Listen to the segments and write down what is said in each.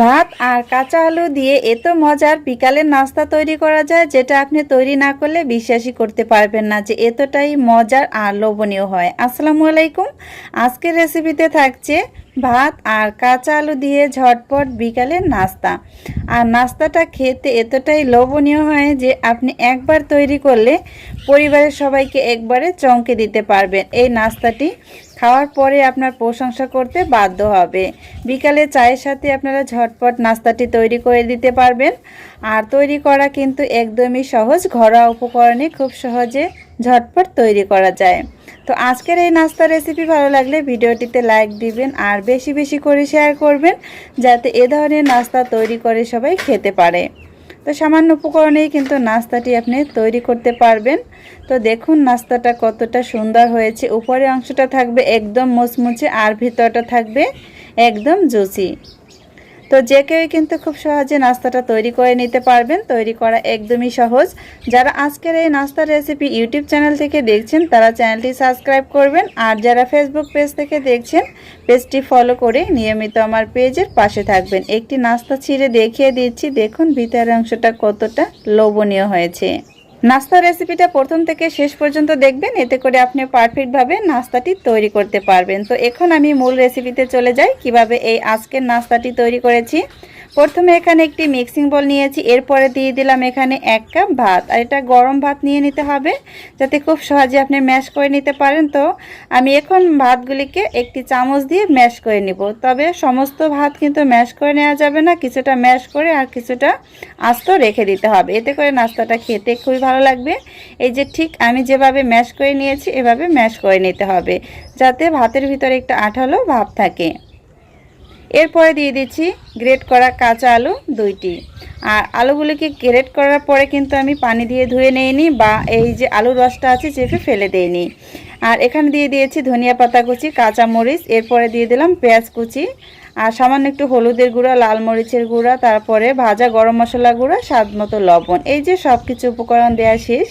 ভাত আর কাঁচা আলু দিয়ে এত মজার বিকালের নাস্তা তৈরি করা যায়, যেটা আপনি তৈরি না করলে বিশ্বাসই করতে পারবেন না যে এতটাই মজার আর লোভনীয় হয়। আসসালামু আলাইকুম। আজকের রেসিপিতে থাকছে ভাত আর কাঁচা আলু দিয়ে ঝটপট বিকালের নাস্তা। আর নাস্তাটা খেতে এতটাই লোভনীয় হয় যে আপনি একবার তৈরি করলে পরিবারের সবাইকে একবারে চমকে দিতে পারবেন। এই নাস্তাটি খাওয়ার পরে আপনার প্রশংসা করতে বাধ্য হবে। বিকালে চায়ের সাথে আপনারা ঝটপট নাস্তাটি তৈরি করে দিতে পারবেন। আর তৈরি করা কিন্তু একদমই সহজ। ঘরোয়া উপকরণে খুব সহজে ঝটপট তৈরি করা যায়। তো আজকের এই নাস্তা রেসিপি ভালো লাগলে ভিডিওটিতে লাইক দিবেন আর বেশি বেশি করে শেয়ার করবেন, যাতে এ ধরনের নাস্তা তৈরি করে সবাই খেতে পারে। তো সামান্য উপকরণেই কিন্তু নাস্তাটি আপনি তৈরি করতে পারবেন। তো দেখুন নাস্তাটা কতটা সুন্দর হয়েছে। উপরের অংশটা থাকবে একদম মুচমুচে আর ভিতরটা থাকবে একদম জুসি। তো যে কেউই কিন্তু খুব সহজে নাস্তাটা তৈরি করে নিতে পারবেন। তৈরি করা একদমই সহজ। যারা আজকের এই নাস্তার রেসিপি ইউটিউব চ্যানেল থেকে দেখছেন, তারা চ্যানেলটি সাবস্ক্রাইব করবেন। আর যারা ফেসবুক পেজ থেকে দেখছেন, পেজটি ফলো করে নিয়মিত আমার পেজের পাশে থাকবেন। একটি নাস্তা ছিঁড়ে দেখিয়ে দিচ্ছি। দেখুন ভিতরের অংশটা কতটা লোভনীয় হয়েছে। নাস্তা রেসিপিটা প্রথম থেকে শেষ পর্যন্ত দেখবেন, এতে করে আপনি পারফেক্টভাবে নাস্তাটি তৈরি করতে পারবেন। তো এখন আমি মূল রেসিপিতে চলে যাই, কীভাবে এই আজকের নাস্তাটি তৈরি করেছি। প্রথমে এখানে একটি মিক্সিং বল নিয়েছি, এরপরে দিয়ে দিলাম এখানে এক কাপ ভাত। আর এটা গরম ভাত নিয়ে নিতে হবে, যাতে খুব সহজে আপনি ম্যাশ করে নিতে পারেন। তো আমি এখন ভাতগুলিকে একটি চামচ দিয়ে ম্যাশ করে নিব। তবে সমস্ত ভাত কিন্তু ম্যাশ করে নেওয়া যাবে না, কিছুটা ম্যাশ করে আর কিছুটা আস্ত রেখে দিতে হবে। এতে করে নাস্তাটা খেতে খুবই ভালো লাগবে। এই যে ঠিক আমি যেভাবে ম্যাশ করে নিয়েছি, এভাবে ম্যাশ করে নিতে হবে, যাতে ভাতের ভিতরে একটা আঠালো ভাব থাকে। এরপরে দিয়ে দিচ্ছি গ্রেট করা কাঁচা আলু দুইটি। আর আলুগুলিকে গ্রেট করার পরে কিন্তু আমি পানি দিয়ে ধুয়ে নিইনি বা এই যে আলুর রসটা আছে চেপে ফেলে দিইনি। আর এখানে দিয়ে দিয়েছি ধনিয়া পাতা কুচি, কাঁচা মরিচ, এরপরে দিয়ে দিলাম পেঁয়াজ কুচি, আর সামান্য একটু হলুদের গুঁড়া, লাল মরিচের গুঁড়া, তারপরে ভাজা গরম মশলা গুঁড়া, স্বাদ মতো লবণ, এই যে সব কিছু উপকরণ দেওয়া শেষ।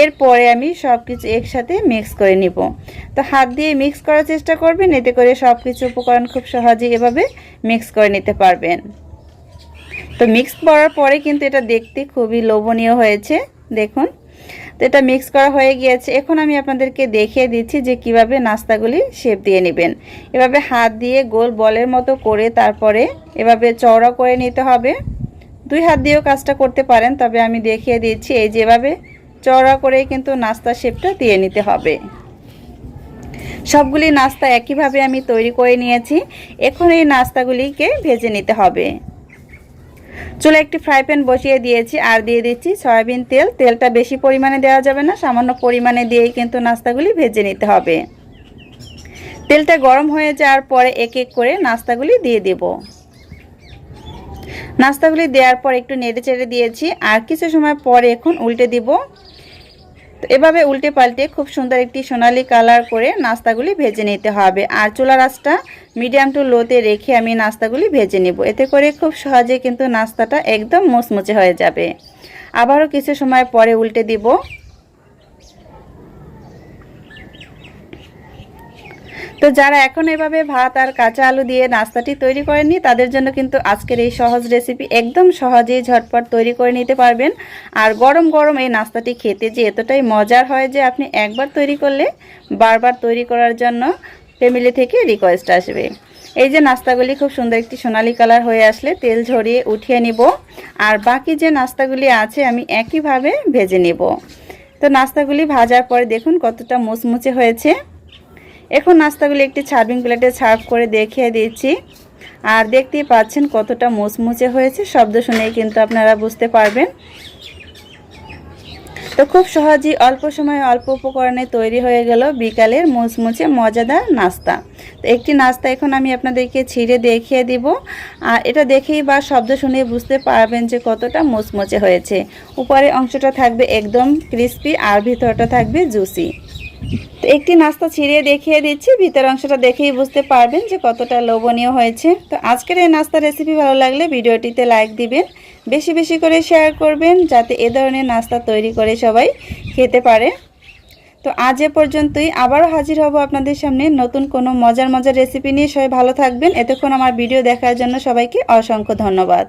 এরপরে আমি সব কিছু একসাথে মিক্স করে নিব। তো হাত দিয়ে মিক্স করার চেষ্টা করবেন, এতে করে সব কিছু উপকরণ খুব সহজে এভাবে মিক্স করে নিতে পারবেন। তো মিক্স করার পরে কিন্তু এটা দেখতে খুবই লোভনীয় হয়েছে, দেখুন। তো এটা মিক্স করা হয়ে গিয়েছে। এখন আমি আপনাদেরকে দেখিয়ে দিচ্ছি যে কীভাবে নাস্তাগুলি শেপ দিয়ে নেবেন। এভাবে হাত দিয়ে গোল বলের মতো করে তারপরে এভাবে চওড়া করে নিতে হবে। দুই হাত দিয়েও কাজটা করতে পারেন, তবে আমি দেখিয়ে দিচ্ছি এই যেভাবে চওড়া করে কিন্তু নাস্তা শেপটা দিয়ে নিতে হবে। সবগুলি নাস্তা একইভাবে আমি তৈরি করে নিয়েছি। এখন এই নাস্তাগুলিকে ভেজে নিতে হবে। চুলে একটি ফ্রাই প্যান বসিয়ে দিয়েছি আর দিয়ে দিচ্ছি সয়াবিন তেল। তেলটা বেশি পরিমাণে দেওয়া যাবে না, সামান্য পরিমাণে দিয়েই কিন্তু নাস্তাগুলি ভেজে নিতে হবে। তেলটা গরম হয়ে যাওয়ার পরে এক এক করে নাস্তাগুলি দিয়ে দেব। নাস্তাগুলি দেওয়ার পর একটু নেড়ে চেড়ে দিয়েছি। আর কিছু সময় পরে এখন উল্টে দিব তো এভাবে উল্টে পাল্টে খুব সুন্দর একটি সোনালি কালার করে নাস্তাগুলি ভেজে নিতে হবে। আর চুলা রাসটা মিডিয়াম টু লোতে রেখে আমি নাস্তাগুলি ভেজে নেব। এতে করে খুব সহজে কিন্তু নাস্তাটা একদম মুচমুচে হয়ে যাবে। আবারও কিছু সময় পরে উল্টে দিব। তো যারা এখন এভাবে ভাত আর কাঁচা আলু দিয়ে নাস্তাটি তৈরি করেননি, তাদের জন্য কিন্তু আজকের এই সহজ রেসিপি একদম সহজেই ঝটপট তৈরি করে নিতে পারবেন। আর গরম গরম এই নাস্তাটি খেতে যে এতটাই মজার হয় যে আপনি একবার তৈরি করলে বারবার তৈরি করার জন্য ফ্যামিলি থেকে রিকোয়েস্ট আসবে। এই যে নাস্তাগুলি খুব সুন্দর একটি সোনালি কালার হয়ে আসলে তেল ঝরিয়ে উঠিয়ে নিব। আর বাকি যে নাস্তাগুলি আছে আমি একইভাবে ভেজে নেব। তো নাস্তাগুলি ভাজার পরে দেখুন কতটা মুচমুচে হয়েছে। এখন নাস্তাগুলি একটি সার্ভিং প্লেটে সার্ভ করে দেখিয়ে দিচ্ছি। আর দেখতেই পাচ্ছেন কতটা মুচমুচে হয়েছে, শব্দ শুনেই কিন্তু আপনারা বুঝতে পারবেন। তো খুব সহজেই অল্প সময়ে অল্প উপকরণে তৈরি হয়ে গেল বিকালের মুচমুচে মজাদার নাস্তা। তো একটি নাস্তা এখন আমি আপনাদেরকে ছিঁড়ে দেখিয়ে দিব। আর এটা দেখেই বা শব্দ শুনে বুঝতে পারবেন যে কতটা মুচমুচে হয়েছে। উপরে অংশটা থাকবে একদম ক্রিস্পি আর ভিতরটা থাকবে জুসি। তো একটি নাস্তা ছিঁড়িয়ে দেখিয়ে দিচ্ছি। ভিতর অংশটা দেখেই বুঝতে পারবেন যে কতটা লোভনীয় হয়েছে। তো আজকের এই নাস্তা রেসিপি ভালো লাগলে ভিডিওটিতে লাইক দিবেন, বেশি বেশি করে শেয়ার করবেন, যাতে এ ধরনের নাস্তা তৈরি করে সবাই খেতে পারে। তো আজ এ পর্যন্তই, আবারও হাজির হব আপনাদের সামনে নতুন কোনো মজার মজার রেসিপি নিয়ে। সবাই ভালো থাকবেন। এতক্ষণ আমার ভিডিও দেখার জন্য সবাইকে অসংখ্য ধন্যবাদ।